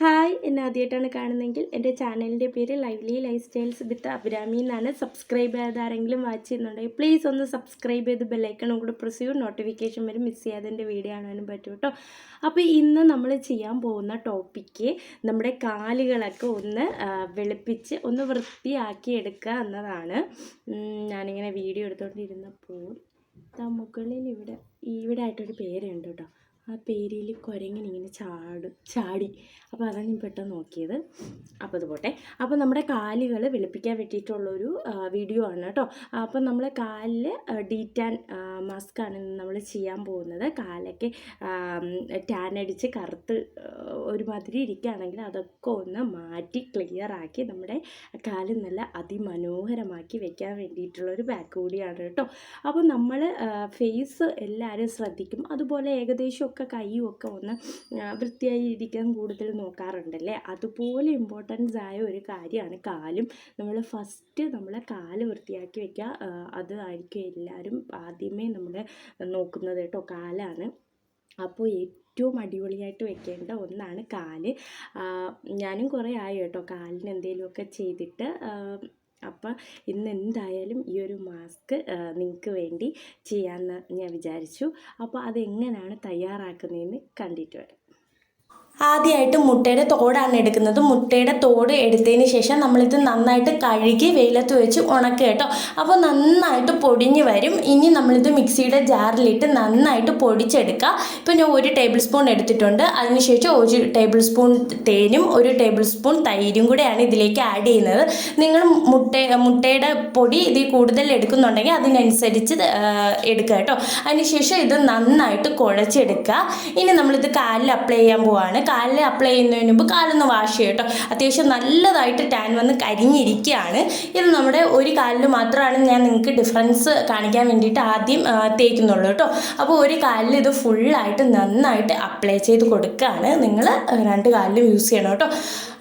Hi. എന്നെ ആദ്യമായിട്ടാണ് കാണുന്നതെങ്കിൽ എന്റെ ചാനലിന്റെ പേര് lively life styles with Abrami എന്നാണ്. സബ്സ്ക്രൈബ് ചെയ്യാതെ ആരെങ്കിലും വാച്ച് ചെയ്യുന്നുണ്ടെങ്കിൽ പ്ലീസ് ഒന്ന് സബ്സ്ക്രൈബ് ചെയ്ത് ബെല്ലൈക്കണം കൂടെ പ്രസ് ചെയ്യും നോട്ടിഫിക്കേഷൻ വരും മിസ് ചെയ്യാതെ എന്റെ വീഡിയോ കാണാനും പറ്റും കേട്ടോ. അപ്പോൾ ഇന്ന് നമ്മൾ ചെയ്യാൻ പോകുന്ന ടോപ്പിക്ക് നമ്മുടെ കാലുകളൊക്കെ ഒന്ന് വെളുപ്പിച്ച് ഒന്ന് വൃത്തിയാക്കി എടുക്കുക എന്നതാണ്. ഞാനിങ്ങനെ വീഡിയോ എടുത്തുകൊണ്ടിരുന്നപ്പോൾ മുകളിൽ ഇവിടെ ഇവിടെ ആയിട്ടൊരു പേരുണ്ട് കേട്ടോ. ആ പേരിയിൽ കുരങ്ങനിങ്ങനെ ചാടും ചാടി. അപ്പോൾ അതാണ് ഞാൻ പെട്ടെന്ന് നോക്കിയത്. അപ്പോൾ അത് പോട്ടെ. അപ്പോൾ നമ്മുടെ കാലുകൾ വെളുപ്പിക്കാൻ വേണ്ടിയിട്ടുള്ളൊരു വീഡിയോ ആണ് കേട്ടോ. അപ്പോൾ നമ്മൾ കാലിൽ ഡീറ്റാൻ ആണ് നമ്മൾ ചെയ്യാൻ പോകുന്നത്. കാലൊക്കെ ടാൻ അടിച്ച് കറുത്ത് ഒരുമാതിരി ഇരിക്കുകയാണെങ്കിൽ അതൊക്കെ ഒന്ന് മാറ്റി ക്ലിയർ ആക്കി നമ്മുടെ കാൽ നല്ല അതിമനോഹരമാക്കി വെക്കാൻ വേണ്ടിയിട്ടുള്ളൊരു ബാക്ക് കൂടിയാണ് കേട്ടോ. അപ്പോൾ നമ്മൾ ഫേസ് എല്ലാവരും ശ്രദ്ധിക്കും. അതുപോലെ ഏകദേശമൊക്കെ കൈയും ഒക്കെ ഒന്ന് വൃത്തിയായി ഇരിക്കാൻ കൂടുതൽ നോക്കാറുണ്ടല്ലേ? അതുപോലെ ഇമ്പോർട്ടൻസ് ആയ ഒരു കാര്യമാണ് കാലും. നമ്മൾ ഫസ്റ്റ് നമ്മളെ കാൽ വൃത്തിയാക്കി വയ്ക്കുക അതായിരിക്കും എല്ലാവരും ആദ്യമേ നമ്മൾ നോക്കുന്നത് കേട്ടോ കാലാണ്. അപ്പോൾ ഏറ്റവും അടിപൊളിയായിട്ട് വെക്കേണ്ട ഒന്നാണ് കാൽ. ഞാനും കുറേ ആയി കേട്ടോ കാലിന് എന്തെങ്കിലുമൊക്കെ ചെയ്തിട്ട് അപ്പം ഇന്ന് എന്തായാലും ഈ ഒരു മാസ്ക് നിങ്ങൾക്ക് വേണ്ടി ചെയ്യാമെന്ന് ഞാൻ വിചാരിച്ചു. അപ്പോൾ അതെങ്ങനെയാണ് തയ്യാറാക്കുന്നതെന്ന് കണ്ടിട്ട് വരാം. ആദ്യമായിട്ട് മുട്ടയുടെ തോടാണ് എടുക്കുന്നത്. മുട്ടയുടെ തോട് എടുത്തതിന് ശേഷം നമ്മളിത് നന്നായിട്ട് കഴുകി വെയിലത്ത് വെച്ച് ഉണക്കുക കേട്ടോ. അപ്പോൾ നന്നായിട്ട് പൊടിഞ്ഞ് വരും. ഇനി നമ്മളിത് മിക്സിയുടെ ജാറിലിട്ട് നന്നായിട്ട് പൊടിച്ചെടുക്കുക ഇപ്പോൾ ഞാൻ ഒരു ടേബിൾ സ്പൂൺ എടുത്തിട്ടുണ്ട്. അതിനുശേഷം ഒരു ടേബിൾ സ്പൂൺ തേനും ഒരു ടേബിൾ സ്പൂൺ തൈരും കൂടെയാണ് ഇതിലേക്ക് ആഡ് ചെയ്യുന്നത്. നിങ്ങൾ മുട്ട മുട്ടയുടെ പൊടി ഇതിൽ കൂടുതൽ എടുക്കുന്നുണ്ടെങ്കിൽ അതിനനുസരിച്ച് എടുക്കുക കേട്ടോ. അതിനുശേഷം ഇത് നന്നായിട്ട് കുഴച്ചെടുക്കുക. ഇനി നമ്മളിത് കാലിൽ അപ്ലൈ ചെയ്യാൻ പോവാണ്. കാലിൽ അപ്ലൈ ചെയ്യുന്നതിന് മുമ്പ് കാലൊന്ന് വാഷ് ചെയ്യുക കേട്ടോ അത്യാവശ്യം നല്ലതായിട്ട് ടാൻ വന്ന് കരിഞ്ഞിരിക്കുകയാണ്. ഇത് നമ്മുടെ ഒരു കാലിൽ മാത്രമാണ് ഞാൻ നിങ്ങൾക്ക് ഡിഫറൻസ് കാണിക്കാൻ വേണ്ടിയിട്ട് ആദ്യം തേക്കുന്നുള്ളൂ കേട്ടോ അപ്പോൾ ഒരു കാലിൽ ഇത് ഫുള്ളായിട്ട് നന്നായിട്ട് അപ്ലൈ ചെയ്ത് കൊടുക്കുകയാണ്. നിങ്ങൾ രണ്ട് കാലിലും യൂസ് ചെയ്യണം കേട്ടോ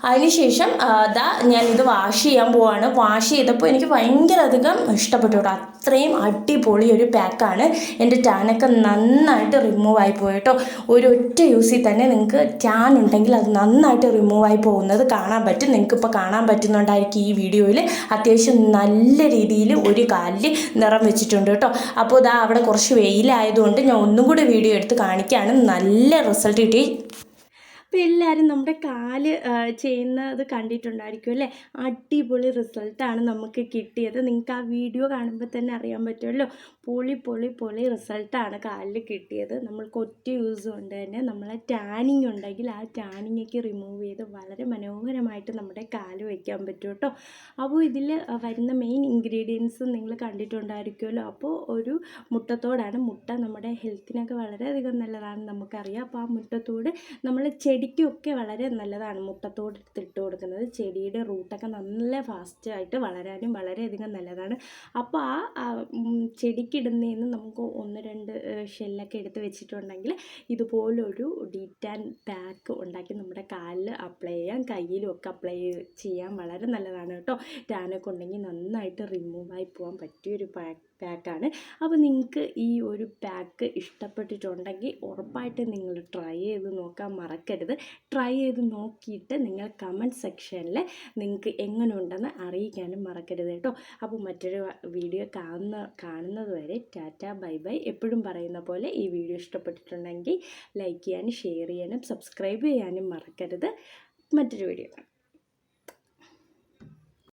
അതിനുശേഷം അതാ ഞാൻ ഇത് വാഷ് ചെയ്യാൻ പോവാണ്. വാഷ് ചെയ്തപ്പോൾ എനിക്ക് ഭയങ്കര അധികം ഇഷ്ടപ്പെട്ടു കേട്ടോ. അത്രയും അടിപൊളി ഒരു പാക്കാണ് എന്റെ ടാനൊക്കെ നന്നായിട്ട് റിമൂവ് ആയി പോയി കേട്ടോ. ഒരു ഒറ്റ യൂസിൽ തന്നെ നിങ്ങൾക്ക് ടാൻ ഉണ്ടെങ്കിൽ അത് നന്നായിട്ട് റിമൂവ് ആയി പോകുന്നത് കാണാൻ പറ്റും. നിങ്ങൾക്ക് ഇപ്പോൾ കാണാൻ പറ്റുന്നുണ്ടായിരിക്കും ഈ വീഡിയോയിൽ അത്യാവശ്യം നല്ല രീതിയിൽ ഒരു കാലിൽ നിറം വെച്ചിട്ടുണ്ട് കേട്ടോ. അപ്പോൾ ഇതാ അവിടെ കുറച്ച് വെയിലായതുകൊണ്ട് ഞാൻ ഒന്നും കൂടി വീഡിയോ എടുത്ത് കാണിക്കുകയാണ് നല്ല റിസൾട്ട് കിട്ടി. അപ്പോൾ എല്ലാവരും നമ്മുടെ കാൽ ചെയ്യുന്നത് കണ്ടിട്ടുണ്ടായിരിക്കും അല്ലേ? അടിപൊളി റിസൾട്ടാണ് നമുക്ക് കിട്ടിയത്. നിങ്ങൾക്ക് ആ വീഡിയോ കാണുമ്പോൾ തന്നെ അറിയാൻ പറ്റുമല്ലോ. പൊളി പൊളി പൊളി റിസൾട്ടാണ് കാലിൽ കിട്ടിയത്. നമ്മൾക്ക് ഒറ്റ യൂസ് കൊണ്ട് തന്നെ നമ്മളെ ടാനിങ് ഉണ്ടെങ്കിൽ ആ ടാനിങ്ങൊക്കെ റിമൂവ് ചെയ്ത് വളരെ മനോഹരമായിട്ട് നമ്മുടെ കാൽ വയ്ക്കാൻ പറ്റും കേട്ടോ. അപ്പോൾ ഇതിൽ വരുന്ന മെയിൻ ഇൻഗ്രീഡിയൻസ് നിങ്ങൾ കണ്ടിട്ടുണ്ടായിരിക്കുമല്ലോ. അപ്പോൾ ഒരു മുട്ടത്തോടാണ് മുട്ട നമ്മുടെ ഹെൽത്തിനൊക്കെ വളരെയധികം നല്ലതാണ് നമുക്കറിയാം. അപ്പോൾ ആ മുട്ടത്തോട് നമ്മൾ ചെടിക്കൊക്കെ വളരെ നല്ലതാണ്. മുട്ടത്തോട് ഇട്ട് കൊടുക്കുന്നത്. ചെടിയുടെ റൂട്ടൊക്കെ നല്ല ഫാസ്റ്റായിട്ട് വളരാനും വളരെയധികം നല്ലതാണ്. അപ്പോൾ ആ ചെടിക്കിടുന്നതിന് നമുക്ക് ഒന്ന് രണ്ട് ഷെല്ലൊക്കെ എടുത്ത് വെച്ചിട്ടുണ്ടെങ്കിൽ ഇതുപോലൊരു ഡീറ്റാൻ പാക്ക് ഉണ്ടാക്കി നമ്മുടെ കാലിൽ അപ്ലൈ ചെയ്യാം കയ്യിലും ഒക്കെ അപ്ലൈ ചെയ്യാൻ വളരെ നല്ലതാണ് കേട്ടോ. ടാനൊക്കെ ഉണ്ടെങ്കിൽ നന്നായിട്ട് റിമൂവായി പോകാൻ പറ്റിയൊരു പാക്ക് പാക്കാണ് അപ്പോൾ നിങ്ങൾക്ക് ഈ ഒരു പാക്ക് ഇഷ്ടപ്പെട്ടിട്ടുണ്ടെങ്കിൽ ഉറപ്പായിട്ട് നിങ്ങൾ ട്രൈ ചെയ്ത് നോക്കാൻ മറക്കരുത്. ട്രൈ ചെയ്ത് നോക്കിയിട്ട് നിങ്ങൾ കമന്റ് സെക്ഷനിൽ നിങ്ങൾക്ക് എങ്ങനെയുണ്ടെന്ന് അറിയിക്കാനും മറക്കരുത് കേട്ടോ. അപ്പോൾ മറ്റൊരു വീഡിയോ കാണുന്ന കാണുന്നത് വരെ ടാറ്റ ബൈ ബൈ എപ്പോഴും പറയുന്ന പോലെ ഈ വീഡിയോ ഇഷ്ടപ്പെട്ടിട്ടുണ്ടെങ്കിൽ ലൈക്ക് ചെയ്യാനും ഷെയർ ചെയ്യാനും സബ്സ്ക്രൈബ് ചെയ്യാനും മറക്കരുത്. മറ്റൊരു വീഡിയോ കാണാം.